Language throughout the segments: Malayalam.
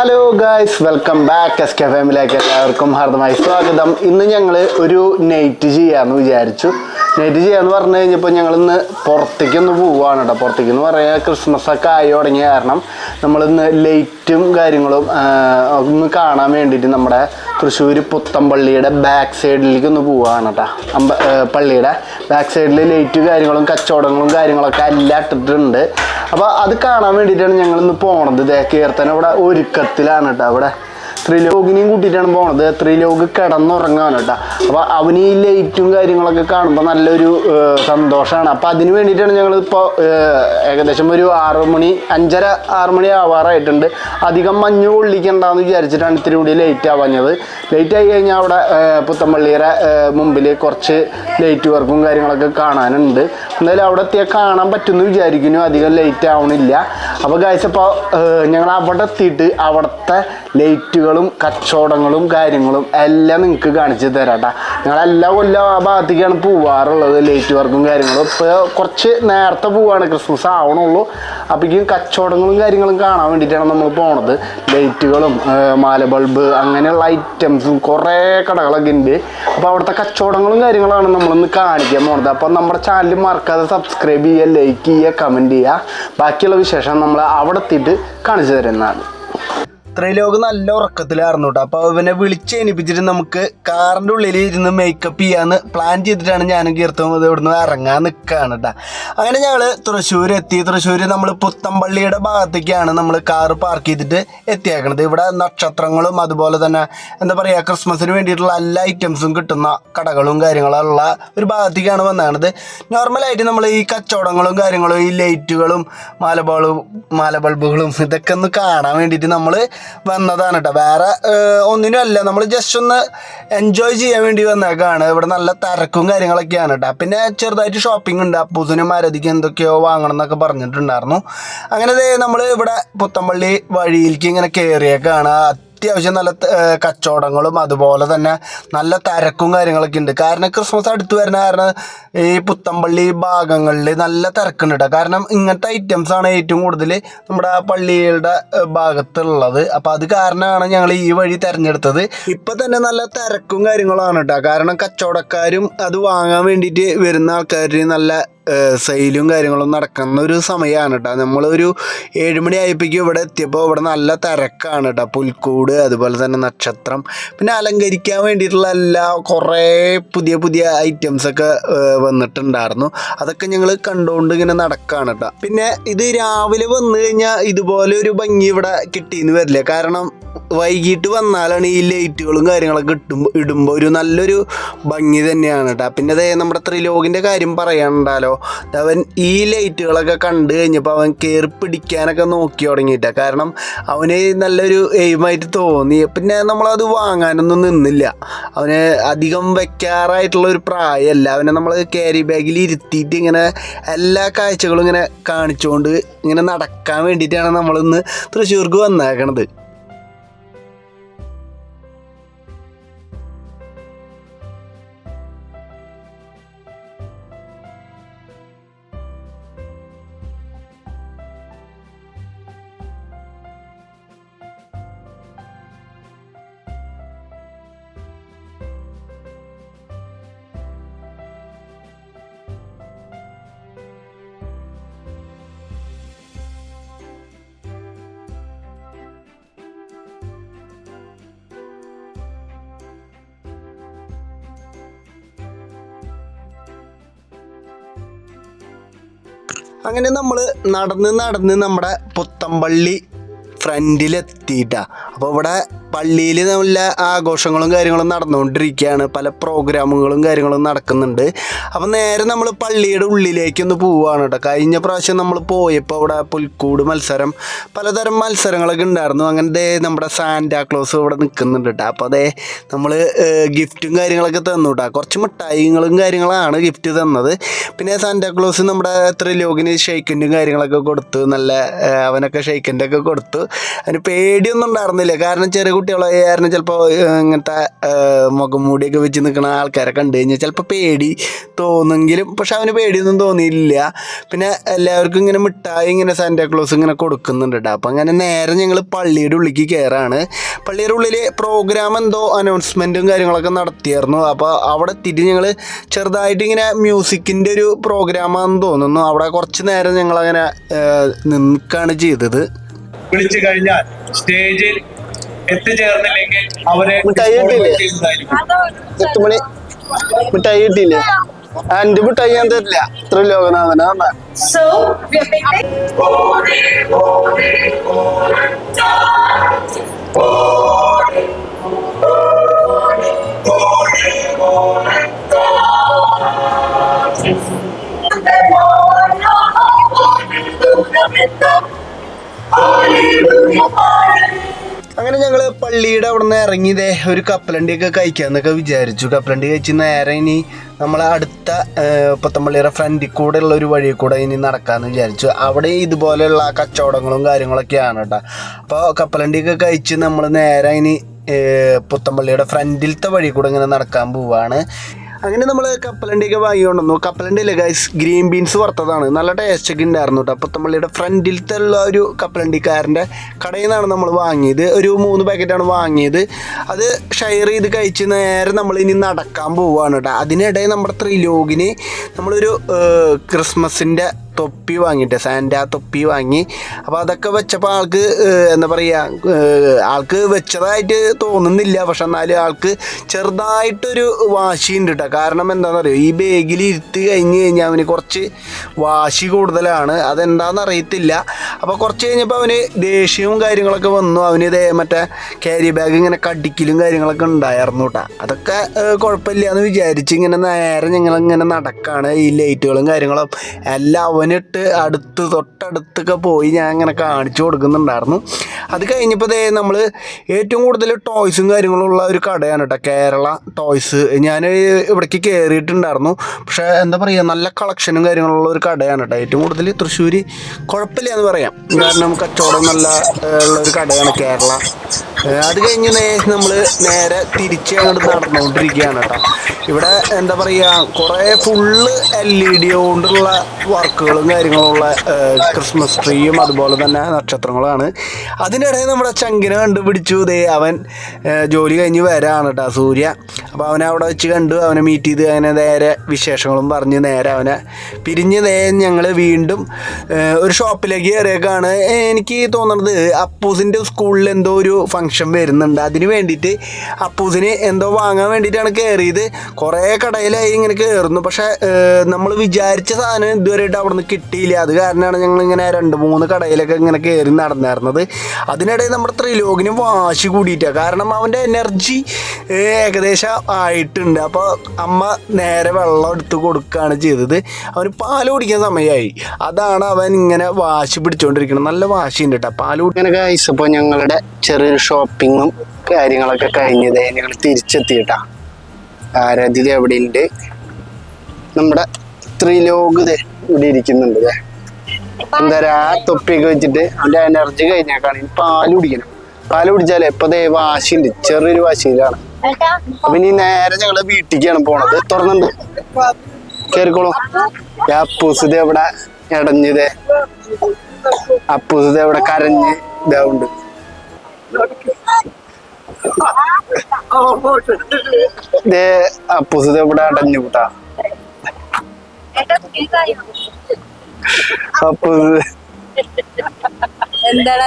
Hello guys welcome back S K ഫാമിലിയിലേക്ക് എല്ലാവർക്കും ഹാർദമായി സ്വാഗതം. ഇന്ന് ഞങ്ങൾ ഒരു നൈറ്റ് ചെയ്യാമെന്ന് വിചാരിച്ചു. നൈറ്റ് ചെയ്യാന്ന് പറഞ്ഞു കഴിഞ്ഞപ്പോൾ ഞങ്ങൾ ഇന്ന് പുറത്തേക്ക് ഒന്ന് പോവുകയാണ് കേട്ടോ പുറത്തേക്ക് എന്ന് പറയാൻ ക്രിസ്മസ് ഒക്കെ ആയി തുടങ്ങിയ കാരണം നമ്മളിന്ന് ലൈറ്റും കാര്യങ്ങളും ഒന്ന് കാണാൻ വേണ്ടിയിട്ട് നമ്മുടെ തൃശ്ശൂർ പുത്തമ്പള്ളിയുടെ ബാക്ക് സൈഡിലേക്ക് ഒന്ന് പോവുകയാണ് കേട്ടോ അമ്പ പള്ളിയുടെ ബാക്ക് സൈഡിൽ ലൈറ്റും കാര്യങ്ങളും കച്ചവടങ്ങളും കാര്യങ്ങളൊക്കെ എല്ലാം ഇട്ടിട്ടുണ്ട്. അപ്പോൾ അത് കാണാൻ വേണ്ടിയിട്ടാണ് ഞങ്ങളിന്ന് പോണത്. ഇതേ കീർത്തന ഇവിടെ ഒരുക്കത്തിലാണ് കേട്ടോ അവിടെ ത്രിലോകിനെയും കൂട്ടിയിട്ടാണ് പോണത്? ത്രിലോക് കിടന്നുറങ്ങാണ് കേട്ടോ. അപ്പോൾ അവന് ഈ ലൈറ്റും കാര്യങ്ങളൊക്കെ കാണുമ്പോൾ നല്ലൊരു സന്തോഷമാണ് അപ്പോൾ അതിന് വേണ്ടിയിട്ടാണ് ഞങ്ങൾ ഇപ്പോൾ ഏകദേശം ഒരു ആറ് മണി അഞ്ചര ആറ് മണി ആവാറായിട്ടുണ്ട്. അധികം മഞ്ഞ് കൊള്ളിക്കണ്ടെന്ന് വിചാരിച്ചിട്ടാണ് ഇത്തിരി കൂടി ലൈറ്റ് ആവാഞ്ഞത്. ലൈറ്റ് ആയി കഴിഞ്ഞാൽ അവിടെ പുത്തമ്പള്ളിയുടെ മുമ്പിൽ കുറച്ച് ലൈറ്റ് വർക്കും കാര്യങ്ങളൊക്കെ കാണാനുണ്ട്. എന്തായാലും അവിടെ എത്തിയാൽ കാണാൻ പറ്റുമെന്ന് വിചാരിക്കുന്നു. അധികം ലൈറ്റ് ആവണില്ല. അപ്പോൾ ഗായ്സ് അപ്പോൾ ഞങ്ങൾ അവിടെ എത്തിയിട്ട് അവിടുത്തെ ലൈറ്റുകളും കച്ചവടങ്ങളും കാര്യങ്ങളും എല്ലാം നിങ്ങൾക്ക് കാണിച്ചു തരാട്ടാ. എല്ലാ കൊല്ലം ആ ഭാഗത്തേക്കാണ് പോവാറുള്ളത് ലൈറ്റ് വർക്കും കാര്യങ്ങളും. ഇപ്പോൾ കുറച്ച് നേരത്തെ പോവാണ് ക്രിസ്മസ് ആവണുള്ളൂ. അപ്പോഴേക്കും കച്ചവടങ്ങളും കാര്യങ്ങളും കാണാൻ വേണ്ടിയിട്ടാണ് നമ്മൾ പോണത്. ലൈറ്റുകളും മാല ബൾബ് അങ്ങനെയുള്ള ഐറ്റംസും കുറേ കടകളൊക്കെ ഉണ്ട് അപ്പോൾ അവിടുത്തെ കച്ചവടങ്ങളും കാര്യങ്ങളാണ് നമ്മളിന്ന് കാണിക്കാൻ പോണത്. അപ്പോൾ നമ്മുടെ ചാനൽ മറക്കാതെ സബ്സ്ക്രൈബ് ചെയ്യുക ലൈക്ക് ചെയ്യുക കമന്റ് ചെയ്യുക. ബാക്കിയുള്ള വിശേഷം നമ്മൾ അവിടെ എത്തിയിട്ട് കാണിച്ചു തരുന്നതാണ്. ത്രിലോക് നല്ല ഉറക്കത്തിലായിരുന്നു കേട്ടോ അപ്പോൾ അവനെ വിളിച്ച് എണിപ്പിച്ചിട്ട് നമുക്ക് കാറിന്റെ ഉള്ളിൽ ഇരുന്ന് മേക്കപ്പ് ചെയ്യാന്ന് പ്ലാൻ ചെയ്തിട്ടാണ് ഞാനും കീർത്തവും ഇത് ഇവിടുന്ന് ഇറങ്ങാൻ നിൽക്കുകയാണ് കേട്ടോ അങ്ങനെ ഞങ്ങൾ തൃശ്ശൂർ എത്തി. തൃശ്ശൂർ നമ്മൾ പുത്തമ്പള്ളിയുടെ ഭാഗത്തേക്കാണ് നമ്മൾ കാർ പാർക്ക് ചെയ്തിട്ട് എത്തിയേക്കണത്. ഇവിടെ നക്ഷത്രങ്ങളും അതുപോലെ തന്നെ എന്താ പറയുക ക്രിസ്മസിന് വേണ്ടിയിട്ടുള്ള എല്ലാ ഐറ്റംസും കിട്ടുന്ന കടകളും കാര്യങ്ങളും ഉള്ള ഒരു ഭാഗത്തേക്കാണ് വന്നത് നോർമലായിട്ട് നമ്മൾ ഈ കച്ചവടങ്ങളും കാര്യങ്ങളും ഈ ലൈറ്റുകളും മാലബോളും മാലബൾബുകളും ഇതൊക്കെ ഒന്ന് കാണാൻ വേണ്ടിയിട്ട് നമ്മൾ വന്നതാണ് കേട്ടോ വേറെ ഒന്നിനും അല്ല നമ്മൾ ജസ്റ്റ് ഒന്ന് എൻജോയ് ചെയ്യാൻ വേണ്ടി വന്നേക്കാണ്. ഇവിടെ നല്ല തിരക്കും കാര്യങ്ങളൊക്കെയാണ് കേട്ടോ പിന്നെ ചെറുതായിട്ട് ഷോപ്പിംഗ് ഉണ്ട്. അപ്പൂസിനും മരതിക്ക് എന്തൊക്കെയോ വാങ്ങണം എന്നൊക്കെ പറഞ്ഞിട്ടുണ്ടായിരുന്നു. അങ്ങനെ നമ്മൾ ഇവിടെ പുത്തമ്പള്ളി വഴിയിലേക്ക് ഇങ്ങനെ കയറിയേക്കാണ് അത്യാവശ്യം നല്ല കച്ചവടങ്ങളും അതുപോലെ തന്നെ നല്ല തിരക്കും കാര്യങ്ങളൊക്കെ ഉണ്ട്. കാരണം ക്രിസ്മസ് അടുത്ത് വരുന്ന കാരണം ഈ പുത്തമ്പള്ളി ഭാഗങ്ങളിൽ നല്ല തിരക്കുണ്ട് കേട്ടോ കാരണം ഇങ്ങനത്തെ ആണ് ഏറ്റവും കൂടുതൽ നമ്മുടെ പള്ളിയുടെ ഭാഗത്തുള്ളത്. അപ്പോൾ അത് കാരണമാണ് ഞങ്ങൾ ഈ വഴി തിരഞ്ഞെടുത്തത്. ഇപ്പം തന്നെ നല്ല തിരക്കും കാര്യങ്ങളാണ് കേട്ടോ കാരണം കച്ചവടക്കാരും അത് വാങ്ങാൻ വേണ്ടിയിട്ട് വരുന്ന ആൾക്കാർ നല്ല സെയിലും കാര്യങ്ങളും നടക്കുന്ന ഒരു സമയമാണ് കേട്ടോ നമ്മളൊരു ഏഴുമണി ആയപ്പോഴേക്കും ഇവിടെ എത്തിയപ്പോൾ ഇവിടെ നല്ല തിരക്കാണ് കേട്ടോ പുൽക്കൂട് അതുപോലെ തന്നെ നക്ഷത്രം. പിന്നെ അലങ്കരിക്കാൻ വേണ്ടിയിട്ടുള്ള എല്ലാ കുറേ പുതിയ പുതിയ ഐറ്റംസൊക്കെ വന്നിട്ടുണ്ടായിരുന്നു. അതൊക്കെ ഞങ്ങൾ കണ്ടുകൊണ്ട് ഇങ്ങനെ നടക്കുകയാണ് കേട്ടോ പിന്നെ ഇത് രാവിലെ വന്നു കഴിഞ്ഞാൽ ഇതുപോലെ ഒരു ഭംഗി ഇവിടെ കിട്ടിയെന്ന് വരില്ല. കാരണം വൈകിട്ട് വന്നാലാണ് ഈ ലൈറ്റുകളും കാര്യങ്ങളൊക്കെ ഇട്ടുമ്പോൾ ഇടുമ്പോൾ ഒരു നല്ലൊരു ഭംഗി തന്നെയാണ് കേട്ടോ. പിന്നെ അതേ നമ്മുടെ ത്രിലോകിന്റെ കാര്യം പറയാനുണ്ടല്ലോ. അവൻ ഈ ലൈറ്റുകളൊക്കെ കണ്ടു കഴിഞ്ഞപ്പോൾ അവൻ കയറി പിടിക്കാനൊക്കെ നോക്കി തുടങ്ങിയിട്ടാ. കാരണം അവന് നല്ലൊരു എയിമായിട്ട് തോന്നി. പിന്നെ നമ്മളത് വാങ്ങാനൊന്നും നിന്നില്ല. അവന് അധികം വെക്കാറായിട്ടുള്ള ഒരു പ്രായമല്ല. അവനെ നമ്മൾ ക്യാരി ബാഗിൽ ഇരുത്തിയിട്ട് ഇങ്ങനെ എല്ലാ കാഴ്ചകളും ഇങ്ങനെ കാണിച്ചുകൊണ്ട് ഇങ്ങനെ നടക്കാൻ വേണ്ടിയിട്ടാണ് നമ്മളിന്ന് തൃശ്ശൂർക്ക് വന്നേക്കണത്. അങ്ങനെ നമ്മൾ നടന്ന് നടന്ന് നമ്മുടെ പുത്തമ്പള്ളി ഫ്രണ്ടിലെത്തിയിട്ടാ. അപ്പോൾ ഇവിടെ പള്ളിയിൽ നല്ല ആഘോഷങ്ങളും കാര്യങ്ങളും നടന്നുകൊണ്ടിരിക്കുകയാണ്. പല പ്രോഗ്രാമുകളും കാര്യങ്ങളും നടക്കുന്നുണ്ട്. അപ്പോൾ നേരെ നമ്മൾ പള്ളിയുടെ ഉള്ളിലേക്കൊന്ന് പോവുകയാണ് കേട്ടോ. കഴിഞ്ഞ പ്രാവശ്യം നമ്മൾ പോയപ്പോൾ അവിടെ പുൽക്കൂട് മത്സരം പലതരം മത്സരങ്ങളൊക്കെ ഉണ്ടായിരുന്നു. അങ്ങനെ നമ്മുടെ സാന്റാക്ലോസ് ഇവിടെ നിൽക്കുന്നുണ്ട് കേട്ടോ. അപ്പോൾ അതേ നമ്മൾ ഗിഫ്റ്റും കാര്യങ്ങളൊക്കെ തന്നു കേട്ടോ. കുറച്ച് മിഠായികളും കാര്യങ്ങളാണ് ഗിഫ്റ്റ് തന്നത്. പിന്നെ സാന്റാക്ലോസ് നമ്മുടെ ത്രിലോകിന് ഷെയ്ക്കിന്റെ കാര്യങ്ങളൊക്കെ കൊടുത്തു. നല്ല അവനൊക്കെ ഷെയ്ക്കിന്റെ ഒക്കെ കൊടുത്തു. അതിന് പേടിയൊന്നും ഉണ്ടായിരുന്നില്ല. കാരണം ചെറിയ കുട്ടികളെ കാരണം ചിലപ്പോൾ ഇങ്ങനത്തെ മുഖം മൂടിയൊക്കെ വെച്ച് നിൽക്കുന്ന ആൾക്കാരെ കണ്ടു കഴിഞ്ഞാൽ ചിലപ്പോൾ പേടി തോന്നുമെങ്കിലും പക്ഷെ അവന് പേടിയൊന്നും തോന്നിയില്ല. പിന്നെ എല്ലാവർക്കും ഇങ്ങനെ മിഠായി ഇങ്ങനെ സാന്റാക്ലോസ് ഇങ്ങനെ കൊടുക്കുന്നുണ്ട് കേട്ടോ അപ്പം അങ്ങനെ നേരെ ഞങ്ങൾ പള്ളിയുടെ ഉള്ളിലേക്ക് കയറാണ് പള്ളിയുടെ ഉള്ളിൽ പ്രോഗ്രാം എന്തോ അനൗൺസ്മെന്റും കാര്യങ്ങളൊക്കെ നടത്തിയായിരുന്നു. അപ്പോൾ അവിടെ എത്തിയിട്ട് ഞങ്ങൾ ചെറുതായിട്ട് ഇങ്ങനെ മ്യൂസിക്കിന്റെ ഒരു പ്രോഗ്രാമാണെന്ന് തോന്നുന്നു. അവിടെ കുറച്ച് നേരം ഞങ്ങളങ്ങനെ നിൽക്കുകയാണ് ചെയ്തത്. വിളിച്ചു കഴിഞ്ഞാൽ സ്റ്റേജിൽ എത്തിച്ചേർന്നില്ലെങ്കിൽ അവരെ. എട്ട് മണി മിഠായി കിട്ടിയില്ലേ? എന്റെ മിഠായി ഞാൻ തരില്ല. ഇത്ര ലോകനാഥന Hallelujah, hallelujah. അങ്ങനെ ഞങ്ങൾ പള്ളിയുടെ അവിടെ നിന്ന് ഇറങ്ങിയതേ ഒരു കപ്പലണ്ടിയൊക്കെ കഴിക്കാമെന്നൊക്കെ വിചാരിച്ചു. കപ്പലണ്ടി കഴിച്ച് നേരെ ഇനി നമ്മളെ അടുത്ത പത്തമ്പള്ളിയുടെ ഫ്രണ്ടിൽ കൂടെ ഉള്ള ഒരു വഴി കൂടെ ഇനി നടക്കാമെന്ന് വിചാരിച്ചു. അവിടെ ഇതുപോലെയുള്ള കച്ചവടങ്ങളും കാര്യങ്ങളൊക്കെയാണ് കേട്ടോ അപ്പോൾ കപ്പലണ്ടിയൊക്കെ കഴിച്ച് നമ്മൾ നേരെ ഇനി പുത്തമ്പള്ളിയുടെ ഫ്രണ്ടിലത്തെ വഴി കൂടെ ഇങ്ങനെ നടക്കാൻ പോവാണ്. അങ്ങനെ നമ്മൾ കപ്പലണ്ടിയൊക്കെ വാങ്ങിക്കൊണ്ടുവന്നു. കപ്പലണ്ടി അല്ലേ ഗൈസ് ഗ്രീൻ ബീൻസ് വറുത്തതാണ്. നല്ല ടേസ്റ്റ് ഒക്കെ ഉണ്ടായിരുന്നു കേട്ടോ നമ്മളുടെ ഫ്രണ്ടിലത്തെ ഉള്ള ഒരു കപ്പലണ്ടിക്കാരന്റെ കടയിൽ നിന്നാണ് നമ്മൾ വാങ്ങിയത്. ഒരു മൂന്ന് പാക്കറ്റാണ് വാങ്ങിയത്. അത് ഷെയർ ചെയ്ത് കഴിച്ച് നേരെ നമ്മൾ ഇനി നടക്കാൻ പോവുകയാണ് കേട്ടോ അതിനിടയിൽ നമ്മുടെ ത്രിലോകിന് നമ്മളൊരു ക്രിസ്മസിന്റെ തൊപ്പി വാങ്ങിയിട്ട് സാൻഡ തൊപ്പി വാങ്ങി. അപ്പോൾ അതൊക്കെ വെച്ചപ്പോൾ ആൾക്ക് എന്താ പറയുക ആൾക്ക് വെച്ചതായിട്ട് തോന്നുന്നില്ല. പക്ഷെ എന്നാലും ആൾക്ക് ചെറുതായിട്ടൊരു ഉണ്ട് കേട്ടോ കാരണം എന്താണെന്ന് അറിയോ ഈ ബാഗിൽ ഇരുത്തി കഴിഞ്ഞ് കഴിഞ്ഞാൽ അവന് കുറച്ച് വാശി കൂടുതലാണ്. അതെന്താണെന്ന് അറിയത്തില്ല അപ്പോൾ കുറച്ച് കഴിഞ്ഞപ്പോൾ അവന് ദേഷ്യവും കാര്യങ്ങളൊക്കെ വന്നു. അവന് ഇതേ മറ്റേ ക്യാരി ബാഗ് ഇങ്ങനെ കടിക്കലും കാര്യങ്ങളൊക്കെ ഉണ്ടായിരുന്നു കേട്ടോ അതൊക്കെ കുഴപ്പമില്ല എന്ന് വിചാരിച്ച് ഇങ്ങനെ നേരെ ഞങ്ങൾ ഇങ്ങനെ നടക്കാണ്. ഈ ലൈറ്റുകളും കാര്യങ്ങളും എല്ലാം അവനിട്ട് അടുത്ത് തൊട്ടടുത്തൊക്കെ പോയി ഞാൻ ഇങ്ങനെ കാണിച്ചു കൊടുക്കുന്നുണ്ടായിരുന്നു. അത് കഴിഞ്ഞപ്പോൾ ദേ നമ്മൾ ഏറ്റവും കൂടുതൽ ടോയ്സും കാര്യങ്ങളും ഉള്ള ഒരു കടയാണ് കേട്ടോ കേരള ടോയ്സ് ഞാൻ ഇവിടേക്ക് കയറിയിട്ടുണ്ടായിരുന്നു പക്ഷേ എന്താ പറയുക നല്ല കളക്ഷനും കാര്യങ്ങളുള്ള ഒരു കടയാണ് കേട്ടോ ഏറ്റവും കൂടുതൽ തൃശ്ശൂർ കുഴപ്പമില്ല എന്ന് പറയാം. കാരണം കച്ചവടം നല്ല ഉള്ള ഒരു കടയാണ് കേരള. അത് കഴിഞ്ഞ് നമ്മൾ നേരെ തിരിച്ച് അങ്ങോട്ട് നടന്നുകൊണ്ടിരിക്കുകയാണ് കേട്ടോ ഇവിടെ എന്താ പറയുക കുറേ ഫുള്ള് എൽ ഇ ഡി കൊണ്ടുള്ള വർക്കുകളും കാര്യങ്ങളും ഉള്ള ക്രിസ്മസ് ട്രീയും അതുപോലെ തന്നെ നക്ഷത്രങ്ങളാണ്. അതിനിടയിൽ നമ്മുടെ ചങ്കിനെ കണ്ടുപിടിച്ചു. ദേ അവൻ ജോലി കഴിഞ്ഞ് വരാണ് കേട്ടോ സൂര്യ. അപ്പോൾ അവനെ അവിടെ വെച്ച് കണ്ടു അവനെ മീറ്റ് ചെയ്ത് അങ്ങനെ നേരെ വിശേഷങ്ങളും പറഞ്ഞ് നേരെ അവനെ പിരിഞ്ഞ് നേ ഞങ്ങൾ വീണ്ടും ഒരു ഷോപ്പിലേക്ക് കയറിയേക്കാണ് എനിക്ക് തോന്നുന്നത് അപ്പൂസിന്റെ സ്കൂളിൽ എന്തോ ഒരു വരുന്നുണ്ട്. അതിന് വേണ്ടിയിട്ട് അപ്പൂസിന് എന്തോ വാങ്ങാൻ വേണ്ടിയിട്ടാണ് കയറിയത് കുറേ കടയിലായി ഇങ്ങനെ കയറുന്നു പക്ഷേ നമ്മൾ വിചാരിച്ച സാധനം ഇതുവരെയായിട്ട് അവിടെ നിന്ന് കിട്ടിയില്ല. അത് കാരണമാണ് ഞങ്ങൾ ഇങ്ങനെ രണ്ട് മൂന്ന് കടയിലൊക്കെ ഇങ്ങനെ കയറി നടന്നായിരുന്നത് അതിനിടയിൽ നമ്മുടെ ത്രിലോകിന് വാശി കൂടിയിട്ടാണ് കാരണം അവന്റെ എനർജി ഏകദേശം ആയിട്ടുണ്ട്. അപ്പോൾ അമ്മ നേരെ വെള്ളം എടുത്ത് കൊടുക്കുകയാണ് ചെയ്തത്. അവന് പാൽ കുടിക്കാൻ സമയമായി. അതാണ് അവൻ ഇങ്ങനെ വാശി പിടിച്ചുകൊണ്ടിരിക്കുന്നത്. നല്ല വാശിയുണ്ട് കേട്ടോ. പാൽ കുടിക്കാനൊക്കെ കഴിച്ചപ്പോൾ ഞങ്ങളുടെ ചെറിയൊരു ഷോപ്പിങ്ങും കാര്യങ്ങളൊക്കെ കഴിഞ്ഞത് ഞങ്ങൾ തിരിച്ചെത്തിയിട്ടാ. ആരാധ്യത എവിടെ ഉണ്ട് നമ്മുടെ ത്രിലോക് ഇവിടെ ഇരിക്കുന്നുണ്ട്. എന്താ പറയാ ആ തൊപ്പിയൊക്കെ വെച്ചിട്ട് അവന്റെ എനർജി കഴിഞ്ഞേക്കാണ്. ഇനി പാൽ കുടിക്കണം. പാൽ കുടിച്ചാലേ ഇപ്പൊ ദേ വാശിയുണ്ട്. ചെറിയൊരു വാശിയിലാണ്. അപ്പൊ ഇനി നേരെ ഞങ്ങൾ വീട്ടിലേക്കാണ് പോണത്. തുറന്നുണ്ട്. കേറിക്കോളൂ. അപ്പൂസിത് എവിടെ ഇടഞ്ഞത് അപ്പൂസിത് എവിടെ കരഞ്ഞ് ഇതാവുണ്ട് ദേ അപ്പൂസിത് എവിടെ അടഞ്ഞു കൂട്ടാ? അപ്പൂസ് എന്താണ്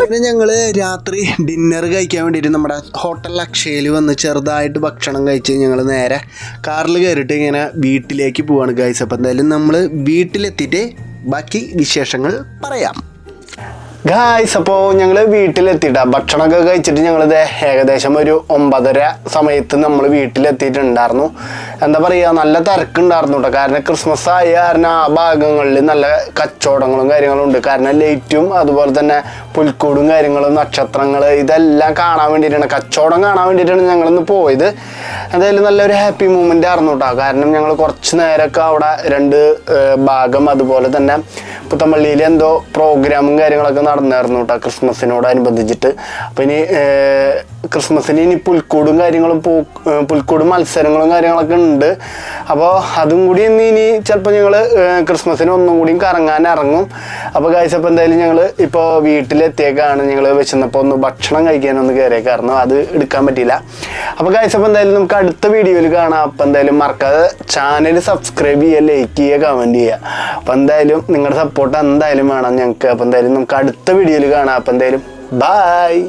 പിന്നെ ഞങ്ങൾ രാത്രി ഡിന്നർ കഴിക്കാൻ വേണ്ടിയിട്ട് നമ്മുടെ ഹോട്ടൽ അക്ഷയയിൽ വന്ന് ചെറുതായിട്ട് ഭക്ഷണം കഴിച്ച് ഞങ്ങൾ നേരെ കാറിൽ കയറിട്ട് ഇങ്ങനെ വീട്ടിലേക്ക് പോവാണ് ഗൈസ് അപ്പം എന്തായാലും നമ്മൾ വീട്ടിലെത്തിയിട്ട് ബാക്കി വിശേഷങ്ങൾ പറയാം. ഗായ്സ് അപ്പോൾ ഞങ്ങൾ വീട്ടിലെത്തിയിട്ടാ. ഭക്ഷണമൊക്കെ കഴിച്ചിട്ട് ഞങ്ങളിത് ഏകദേശം ഒരു ഒമ്പതര സമയത്ത് നമ്മൾ വീട്ടിലെത്തിയിട്ടുണ്ടായിരുന്നു. എന്താ പറയുക നല്ല തിരക്കുണ്ടായിരുന്നു കേട്ടോ കാരണം ക്രിസ്മസ് ആയ കാരണം ആ ഭാഗങ്ങളിൽ നല്ല കച്ചവടങ്ങളും കാര്യങ്ങളും ഉണ്ട്. കാരണം ലൈറ്റും അതുപോലെ തന്നെ പുൽക്കൂടും കാര്യങ്ങളും നക്ഷത്രങ്ങൾ ഇതെല്ലാം കാണാൻ വേണ്ടിയിട്ടാണ്. കച്ചവടം കാണാൻ വേണ്ടിയിട്ടാണ് ഞങ്ങളിന്ന് പോയത്. എന്തായാലും നല്ലൊരു ഹാപ്പി മൂമെന്റ് ആയിരുന്നു കേട്ടോ കാരണം ഞങ്ങൾ കുറച്ച് നേരമൊക്കെ അവിടെ രണ്ട് ഭാഗം അതുപോലെ തന്നെ പുത്തമ്പള്ളിയിൽ എന്തോ പ്രോഗ്രാമും കാര്യങ്ങളൊക്കെ നടന്നായിരുന്നു കേട്ടോ ക്രിസ്മസിനോടനുബന്ധിച്ചിട്ട്. അപ്പം ഇനി ക്രിസ്മസിന് ഇനി പുൽക്കൂടും കാര്യങ്ങളും പൂ പുൽക്കൂടും മത്സരങ്ങളും കാര്യങ്ങളൊക്കെ ഉണ്ട്. അപ്പോൾ അതും കൂടി ഇന്ന് ഇനി ചിലപ്പോൾ ഞങ്ങൾ ക്രിസ്മസിന് ഒന്നും കൂടിയും കറങ്ങാൻ ഇറങ്ങും. അപ്പോൾ കാഴ്ച അപ്പോൾ എന്തായാലും ഞങ്ങൾ ഇപ്പോൾ വീട്ടിലെത്തിയേക്കാണ് ഞങ്ങൾ വെച്ചപ്പോൾ ഒന്ന് ഭക്ഷണം കഴിക്കാനൊന്ന് കയറിയേക്കായിരുന്നു അത് എടുക്കാൻ പറ്റിയില്ല. അപ്പോൾ കാഴ്ച അപ്പോൾ എന്തായാലും നമുക്ക് അടുത്ത വീഡിയോയിൽ കാണാം. അപ്പോൾ എന്തായാലും മറക്കാതെ ചാനൽ സബ്സ്ക്രൈബ് ചെയ്യുക ലൈക്ക് ചെയ്യുക കമന്റ് ചെയ്യുക. അപ്പോൾ എന്തായാലും നിങ്ങളുടെ സപ്പോർട്ട് എന്തായാലും വേണം ഞങ്ങൾക്ക് അപ്പോൾ എന്തായാലും നമുക്ക് അടുത്ത വീഡിയോയിൽ കാണാം. അപ്പോൾ എന്തായാലും ബായ്